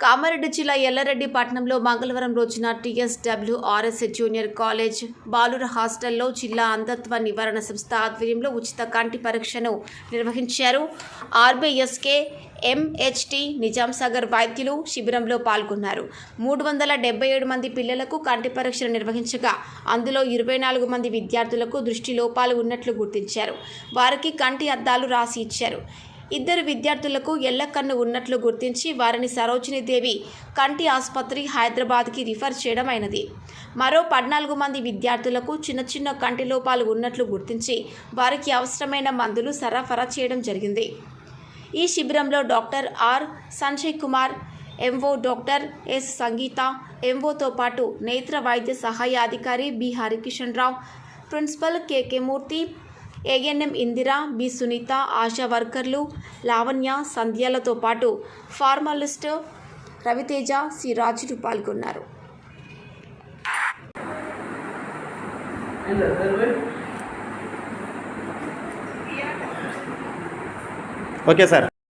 కామారెడ్డి జిల్లా ఎల్లారెడ్డి పట్టణంలో మంగళవారం రోజున టీఎస్డబ్ల్యూఆర్ఎస్ జూనియర్ కాలేజ్ బాలుర హాస్టల్లో జిల్లా అంధత్వ నివారణ సంస్థ ఆధ్వర్యంలో ఉచిత కంటి పరీక్షను నిర్వహించారు. ఆర్బీఎస్కే ఎంహెచ్టి నిజాంసాగర్ వైద్యులు శిబిరంలో పాల్గొన్నారు. మూడు వందల డెబ్బై ఏడు మంది పిల్లలకు కంటి పరీక్షలు నిర్వహించగా అందులో ఇరవై నాలుగు మంది విద్యార్థులకు దృష్టి లోపాలు ఉన్నట్లు గుర్తించారు. వారికి కంటి అద్దాలు రాసి ఇచ్చారు. ఇద్దరు విద్యార్థులకు ఎల్లకన్ను ఉన్నట్లు గుర్తించి వారిని సరోజిని దేవి కంటి ఆసుపత్రి హైదరాబాద్కి రిఫర్ చేయడం అయినది. మరో పద్నాలుగు మంది విద్యార్థులకు చిన్న చిన్న కంటి లోపాలు ఉన్నట్లు గుర్తించి వారికి అవసరమైన మందులు సరఫరా చేయడం జరిగింది. ఈ శిబిరంలో doctor R Sanjay Kumar MO doctor S Sangeeta ఎంఓతో పాటు నేత్ర వైద్య సహాయ అధికారి B Harikishan Rao principal KK Murthy ANM Indira B Sunitha ASHA వర్కర్లు లావణ్య సంధ్యాలతో పాటు ఫార్మలిస్ట్ రవితేజ సి రాజులు పాల్గొన్నారు. Okay sir.